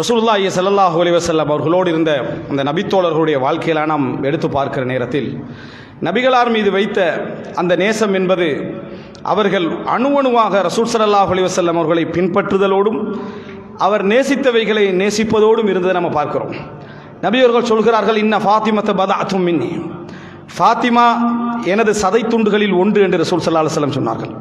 ரசூலுல்லாஹி ஸல்லல்லாஹு அலைஹி வஸல்லம் அவர்களோடு இருந்த அந்த நபித்தோழர்களுடைய வாழ்க்கையில நாம் எடுத்து பார்க்கிற நேரத்தில் நபிகளார் மீது வைத்த அந்த நேசம் என்பது அவர்கள் அணுவணுவாக ரசூல் சல்லாஹ் அலிவசல்லம் அவர்களை பின்பற்றுதலோடும் அவர் நேசித்தவைகளை நேசிப்பதோடும் இருந்ததை நம்ம பார்க்கிறோம். நபியர்கள் சொல்கிறார்கள் இன்ன ஃபாத்திமத்த பதாத்தும் மின்னி. ஃபாத்திமா எனது சதை துண்டுகளில் ஒன்று என்று ரசூல் சல்லா அலுவலம் சொன்னார்கள்.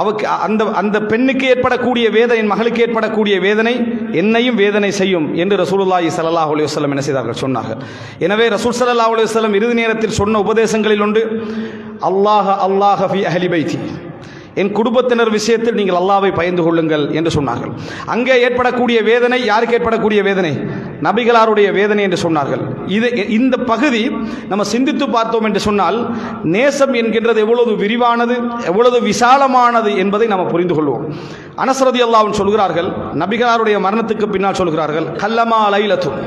அவக்கு அந்த அந்த பெண்ணுக்கு ஏற்படக்கூடிய வேதனை மகளுக்கு ஏற்படக்கூடிய வேதனை என்னையும் வேதனை செய்யும் என்று ரசூலுல்லாஹி சல்லாஹ் அலி வஸ்லம் என்ன செய்தார்கள்? சொன்னார்கள். எனவே ரசூல் சல்லாஹ் அலி வஸ்லம் இறுதி நேரத்தில் சொன்ன உபதேசங்களில் ஒன்று அல்லாஹ் அல்லாஹ் ஃபி அஹலி பைத்தி. என் குடும்பத்தினர் விஷயத்தில் நீங்கள் அல்லாவை பயந்து கொள்ளுங்கள் என்று சொன்னார்கள். அங்கே ஏற்படக்கூடிய வேதனை யாருக்கு ஏற்படக்கூடிய வேதனை? நபிகளாருடைய வேதனை என்று சொன்னார்கள். இது இந்த பகுதி நம்ம சிந்தித்து பார்த்தோம் என்று சொன்னால் நேசம் என்கின்றது எவ்வளவு விரிவானது எவ்வளவு விசாலமானது என்பதை நாம் புரிந்து கொள்வோம். அனசரதி அல்லாவும் சொல்கிறார்கள் நபிகளாருடைய மரணத்துக்கு பின்னால் சொல்கிறார்கள் கல்லமா லைலத்தும்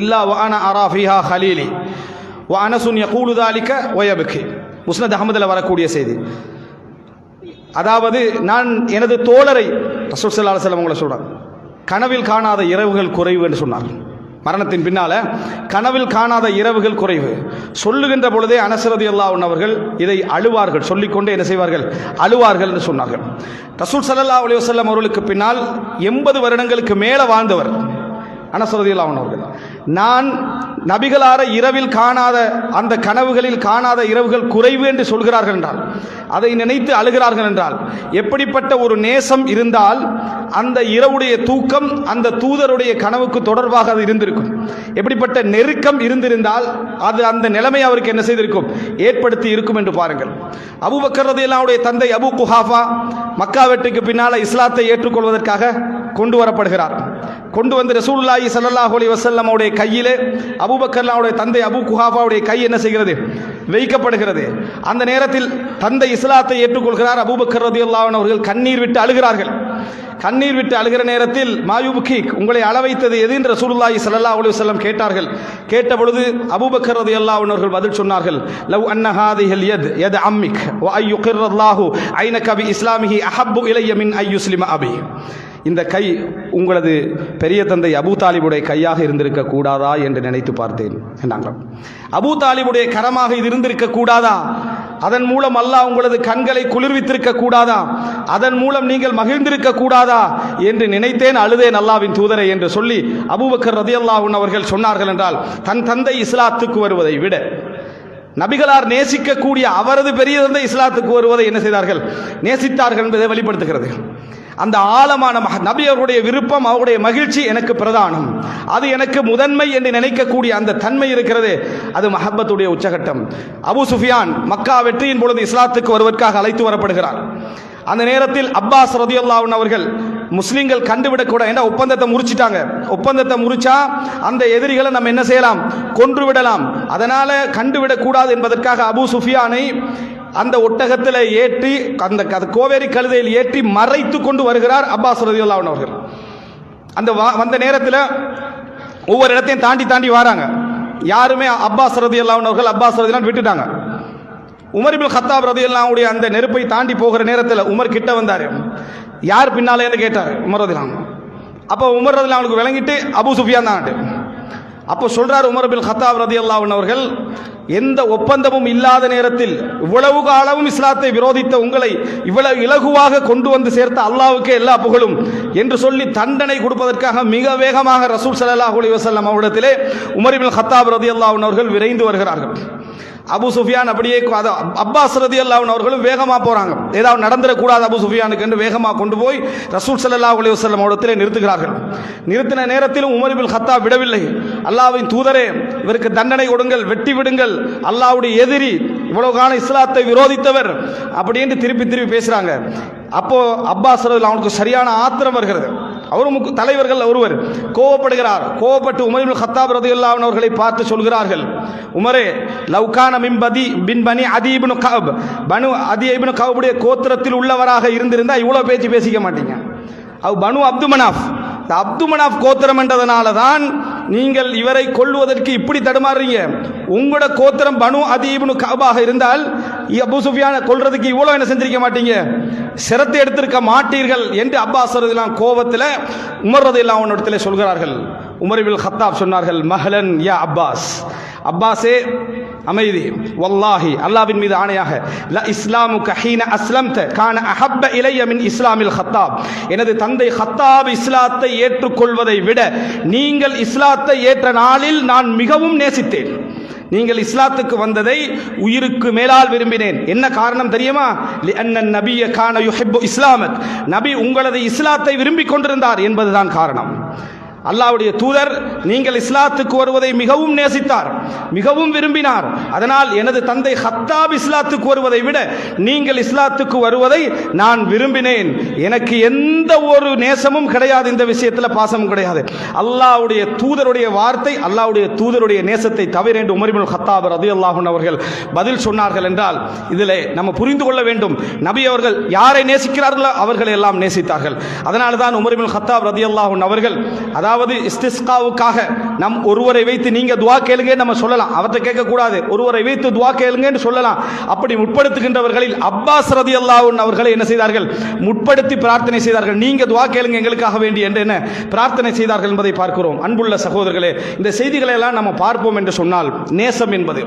இல்லா வான அராஃபிஹா ஹலீலி வ அனசுன் யகூலுதாலிக்க ஒயபுக்கு முஸ்னத் அகமதில் வரக்கூடிய செய்தி. அதாவது நான் எனது தோழரை ரசூல் சல்லா அலுவலம் உங்களை சொல்கிறேன் கனவில் காணாத இரவுகள் குறைவு என்று சொன்னார்கள். மரணத்தின் பின்னால கனவில் காணாத இரவுகள் குறைவு. சொல்லுகின்ற பொழுதே அனசரதி அல்லாஹ் அவர்கள் இதை அழுவார்கள் சொல்லிக்கொண்டே என்ன செய்வார்கள்? அழுவார்கள் என்று சொன்னார்கள். ரசூல் சல்லா அலி வசல்லம் அவர்களுக்கு பின்னால் எண்பது வருடங்களுக்கு மேலே வாழ்ந்தவர் அனசரதி அல்லாஹ் அவர்கள். நான் நபிகளார இரவில் காணாத அந்த கனவுகளில் காணாத இரவுகள் குறைவு என்று சொல்கிறார்கள் என்றால் அதை நினைத்து அழுகிறார்கள் என்றால் எப்படிப்பட்ட ஒரு நேசம் இருந்தால் அந்த இரவுடைய தூக்கம் அந்த தூதருடைய கனவுக்கு தொடர்பாக அது இருந்திருக்கும். எப்படிப்பட்ட நெருக்கம் இருந்திருந்தால் அது அந்த நிலைமை அவருக்கு என்ன செய்திருக்கும்? ஏற்படுத்தி இருக்கும் என்று பாருங்கள். அபுபக்கர் தந்தை அபு குஹாஃபா மக்கா வெட்டுக்கு பின்னால் இஸ்லாத்தை ஏற்றுக்கொள்வதற்காக கொண்டு வரப்படுகிறார். கொண்டு வந்து ரசூல்லாஹி ஸல்லல்லாஹு அலி வசல்லமுடைய கையிலே அபுபக்கர்லாவுடைய தந்தை அபு குஹாஃபாவுடைய கை என்ன செய்கிறது? வைக்கப்படுகிறது. அந்த நேரத்தில் தந்தை இஸ்லாத்தை ஏற்றுக்கொள்கிறார் அபூபக்கர் ரதி அன்ஹு அவர்கள். கண்ணீர் விட்டு அழுகிறார்கள். கண்ணீர் விட்டு அழுகிற நேரத்தில் மாயூபுக்கி உங்களை அளவைத்தது எது என்று ரசூலுல்லாஹி சல்லல்லாஹு அலைஹி வஸல்லம் கேட்டார்கள். கேட்டபொழுது அபூபக்கர் ரதியல்லாஹு அன்ஹு அவர்கள் பதில் சொன்னார்கள். லவ் அன்ன ஹாதிஹில் யத் யத் அம்மிக் வ அய்யுகிர்ரல்லாஹு ஐனக பி இஸ்லாமிஹி அஹப்பு இலைய மின் ஐயுஸ்லிம அபி. இந்த கை உங்களது பெரிய தந்தை அபு தாலிபுடைய கையாக இருந்திருக்க கூடாதா என்று நினைத்து பார்த்தேன் நாங்கள் அபு தாலிபுடைய கரமாக இது இருந்திருக்க கூடாதா? அதன் மூலம் அல்லாஹ் உங்களது கண்களை குளிர்வித்திருக்க கூடாதா? அதன் மூலம் நீங்கள் மகிழ்ந்திருக்க கூடாதா? என்று நினைத்தேன் அழுதேன் அல்லாவின் தூதரை என்று சொல்லி அபூபக்கர் ரதியல்லாஹுன் அவர்கள் சொன்னார்கள் என்றால் தன் தந்தை இஸ்லாத்துக்கு வருவதை விட நபிகளார் நேசிக்கக்கூடிய அவரது பெரிய தந்தை இஸ்லாத்துக்கு வருவதை என்ன செய்தார்கள்? நேசித்தார்கள் என்பதை வெளிப்படுத்துகிறது. அந்த ஆழமான நபி அவருடைய விருப்பம் அவருடைய மகிழ்ச்சி எனக்கு பிரதானம். அது எனக்கு முதன்மை என்று நினைக்கக்கூடிய அந்த தன்மை இருக்கிறது. அது மஹப்பத்துடைய உச்சகட்டம். அபு சுஃபியான் மக்கா வெற்றியின் பொழுது இஸ்லாத்துக்கு வருவதற்காக அழைத்து வரப்படுகிறார். அந்த நேரத்தில் அப்பாஸ் ரதியுல்லாஹன் அவர்கள் முஸ்லீம்கள் கண்டுவிடக்கூட என்ன ஒப்பந்தத்தை முறிச்சிட்டாங்க. ஒப்பந்தத்தை முறிச்சா அந்த எதிரிகளை நம்ம என்ன செய்யலாம்? கொன்று விடலாம் அதனால கண்டுவிடக்கூடாது என்பதற்காக அபு சுஃபியானை அந்த ஒட்டகத்தில் ஏற்றி அந்த க- கோவேரி கழுதையில் ஏற்றி மறைத்து கொண்டு வருகிறார் அப்பாஸ் ரதியுல்லாஹன் அவர்கள். அந்த வா- வந்த நேரத்தில் ஒவ்வொரு இடத்தையும் தாண்டி தாண்டி வராங்க. யாருமே அப்பாஸ் ரதியுல்லாஹன் அவர்கள் அப்பாஸ் ரதியெல்லாம் விட்டுட்டாங்க. உமரிபில் ஹத்தாப் ரதி ரதியல்லாவுடைய அந்த நெருப்பை தாண்டி போகிற நேரத்தில் உமர் கிட்ட வந்தார். யார் பின்னாலேன்னு கேட்டார் உமர் ரதிலாம் அப்போ உமர் ரதிலாம் அவனுக்கு விளங்கிட்டு அபு சுஃபியான் தான் அப்போ சொல்கிறார் உமர் ஹத்தாப் ரதி அல்லாவின் அவர்கள் எந்த ஒப்பந்தமும் இல்லாத நேரத்தில் இவ்வளவு காலமும் இஸ்லாத்தை விரோதித்த உங்களை இவ்வளவு இலகுவாக கொண்டு வந்து சேர்த்த அல்லாவுக்கு எல்லா புகழும் என்று சொல்லி தண்டனை கொடுப்பதற்காக மிக வேகமாக ரசூல் சல்லாஹ் அலி வஸல்லம் அவரிடத்திலே உமரிபில் ஹத்தாப் ரதி அல்லாவின் அவர்கள் விரைந்து வருகிறார்கள். அபு சுஃபியான் அப்படியே அது அப்பாஸ் ரதி அவர்களும் வேகமாக போகிறாங்க ஏதாவது நடந்துடக்கூடாது அபு சுஃபியானுக்கு என்று வேகமாக கொண்டு போய் ரசூல் சல்லா அலைஹி வஸல்லம் இடத்திலே நிறுத்துகிறார்கள். நிறுத்தின நேரத்திலும் உமரிபில் ஹத்தா கத்தா விடவில்லை. அல்லாஹ்வின் தூதரே இவருக்கு தண்டனை கொடுங்கள் வெட்டி விடுங்கள். அல்லாவுடைய எதிரி இவ்வளவு காலம் இஸ்லாத்தை விரோதித்தவர் அப்படின்னு திருப்பி திருப்பி பேசுகிறாங்க அப்போ அப்பாஸ் ரதில் அவனுக்கு சரியான ஆத்திரம் வருகிறது. அவரும் தலைவர்கள் ஒருவர். கோவப்படுகிறார். கோவப்பட்டு உமர் இப்னு கத்தாப் அவர்களை பார்த்து சொல்கிறார்கள். உமரே லவ்கான மின்பதி பின் பனி அதீபின் கப் பனு அதி இப்னு கவுடைய கோத்திரத்தில் உள்ளவராக இருந்திருந்தால் இவ்வளோ பேச்சு பேசிக்க மாட்டீங்க. அவ் பனு அப்து மனாஃப். இந்த அப்து மனாஃப் கோத்திரம் என்றதுனால தான் நீங்கள் இவரை கொள்வதற்கு இப்படி தடுமாறுறீங்க. உங்களோட கோத்திரம் பனு அதீப்னு கபாக இருந்தால் அபு சுஃபியான கொள்றதுக்கு இவ்வளோ என்ன செஞ்சிருக்க மாட்டீங்க? சிரத்தை எடுத்திருக்க மாட்டீர்கள் என்று அப்பாஸ் ரதிலாம் கோபத்தில் உமர் எல்லாம் அவனிடத்தில் சொல்கிறார்கள். உமரிபில் ஹத்தாப் சொன்னார்கள் மஹலன் யா அப்பாஸ். அப்பாஸே அமைதி வல்லாஹி அல்லாவின் மீது ஆணையாக ல இஸ்லாமு கஹீன அஸ்லம்த கான அஹப்ப இலைய மின் இஸ்லாமில் ஹத்தாப் எனது தந்தை ஹத்தாப் இஸ்லாத்தை ஏற்றுக்கொள்வதை விட நீங்கள் இஸ்லாத்தை ஏற்ற நாளில் நான் மிகவும் நேசித்தேன். நீங்கள் இஸ்லாத்துக்கு வந்ததை உயிருக்கு மேலால் விரும்பினேன். என்ன காரணம் தெரியுமா? அண்ணன் நபிய கான யுஹிப்பு இஸ்லாமத். நபி உங்களது இஸ்லாத்தை விரும்பிக் கொண்டிருந்தார் என்பதுதான் காரணம். அல்லாவுடைய தூதர் நீங்கள் இஸ்லாத்துக்கு வருவதை மிகவும் நேசித்தார் மிகவும் விரும்பினார். அதனால் எனது தந்தை ஹத்தாப் இஸ்லாத்துக்கு வருவதை விட நீங்கள் இஸ்லாத்துக்கு வருவதை நான் விரும்பினேன். எனக்கு எந்த ஒரு நேசமும் கிடையாது இந்த விஷயத்தில் பாசமும் கிடையாது. அல்லாவுடைய தூதருடைய வார்த்தை அல்லாவுடைய தூதருடைய நேசத்தை தவிர என்று உமரிமுல் ஹத்தாப் ரதி அல்லாஹன் அவர்கள் பதில் சொன்னார்கள் என்றால் இதில் நம்ம புரிந்து கொள்ள வேண்டும். நபி அவர்கள் யாரை நேசிக்கிறார்களோ அவர்களை எல்லாம் நேசித்தார்கள். அதனால தான் உமரிமுல் ஹத்தாப் ரதி அல்லாஹன் அவர்கள் அதாவது அதாவது இஸ்திஸ்காவுக்காக நம் ஒருவரை வைத்து நீங்க துவா கேளுங்க நம்ம சொல்லலாம். அவற்றை கேட்கக்கூடாது. ஒருவரை வைத்து துவா கேளுங்கன்னு சொல்லலாம். அப்படி முற்படுத்துகின்றவர்களில் அப்பாஸ் ரதி அல்லாவுன் அவர்களை என்ன செய்தார்கள்? முற்படுத்தி பிரார்த்தனை செய்தார்கள். நீங்க துவா கேளுங்க எங்களுக்காக வேண்டி என்று என்ன? பிரார்த்தனை செய்தார்கள் என்பதை பார்க்கிறோம். அன்புள்ள சகோதரர்களே இந்த செய்திகளை எல்லாம் நம்ம பார்ப்போம் என்று சொன்னால் நேசம் என்பது.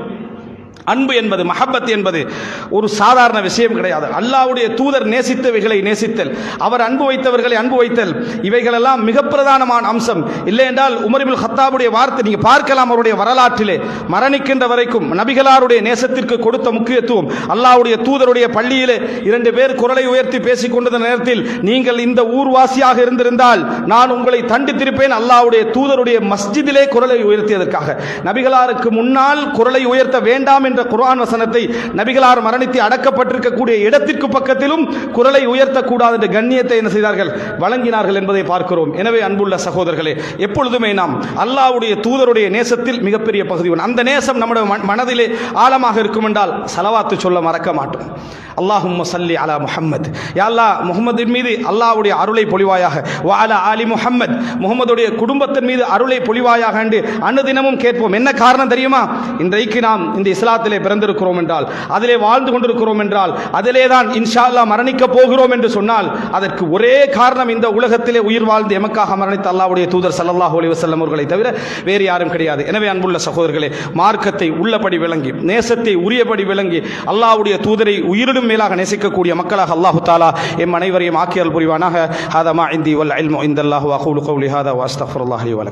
அன்பு என்பது மஹப்பத் என்பது ஒரு சாதாரண விஷயம் கிடையாது. அல்லாவுடைய தூதர் நேசித்தவைகளை நேசித்தல் அவர் அன்பு வைத்தவர்களை அன்பு வைத்தல் இவைகளெல்லாம் மிக பிரதானமான அம்சம். இல்லை என்றால் உமரிபுல் ஹத்தாவுடைய வார்த்தை நீங்கள் பார்க்கலாம் அவருடைய வரலாற்றிலே மரணிக்கின்ற வரைக்கும் நபிகளாருடைய நேசத்திற்கு கொடுத்த முக்கியத்துவம் அல்லாவுடைய தூதருடைய பள்ளியிலே இரண்டு பேர் குரலை உயர்த்தி பேசிக் கொண்டிருந்த நேரத்தில் நீங்கள் இந்த ஊர்வாசியாக இருந்திருந்தால் நான் உங்களை தண்டித்திருப்பேன். அல்லாவுடைய தூதருடைய மஸ்ஜிதிலே குரலை உயர்த்தியதற்காக. நபிகளாருக்கு முன்னால் குரலை உயர்த்த வேண்டாம் என்ற குரான் வசனத்தை நபிகளார் மரணித்து அடக்கப்பட்டிருக்கக்கூடிய இடத்திற்கு பக்கத்திலும் குரலை உயர்த்தக்கூடாது என்ற கண்ணியத்தை என்ன செய்தார்கள்? வழங்கினார்கள் என்பதை பார்க்கிறோம். எனவே அன்புள்ள சகோதரர்களே எப்பொழுதுமே நாம் அல்லாவுடைய தூதருடைய நேசத்தில் மிகப்பெரிய பகுதி அந்த நேசம் நம்முடைய மனதிலே ஆழமாக இருக்கும் என்றால் சலவாத்து சொல்ல மறக்க மாட்டோம். அல்லாஹும் சல்லி அலா முஹம்மத். யாழ்லா முகமதின் மீது அல்லாவுடைய அருளை பொழிவாயாக. வ அலா ஆலி முஹம்மத். முகமதுடைய குடும்பத்தின் மீது அருளை பொழிவாயாக என்று அனுதினமும் கேட்போம். என்ன காரணம் தெரியுமா? இன்றைக்கு நாம் இந்த இஸ்லாத்திலே பிறந்திருக்கிறோம் என்றால் அதிலே வாழ்ந்து கொண்டிருக்கிறோம் என்றால் அதிலே தான் இன்ஷா அல்லாஹ் மரணிக்க போகிறோம் என்று சொன்னால் அதற்கு ஒரே காரணம் இந்த உலகத்திலே உயிர் வாழ்ந்து எமக்காக மரணித்த அல்லாவுடைய தூதர் சல்லாஹ் அலைஹி வசல்லம் அவர்களை தவிர வேறு யாரும் கிடையாது. எனவே அன்புள்ள சகோதரர்களே மார்க்கத்தை உள்ளபடி விளங்கி நேசத்தை உரியபடி விளங்கி அல்லாவுடைய தூதரை உயிரிடும் மேலாக நேசிக்கக்கூடிய மக்களாக அல்லாஹு தாலா எம் அனைவரையும் ஆக்கியல் புரிவானாக. ஹாதமா இந்தி வல் இந்த அல்லாஹ் அகூலு கௌலி ஹாதா வாஸ்தஃபுல்லாஹி வலக்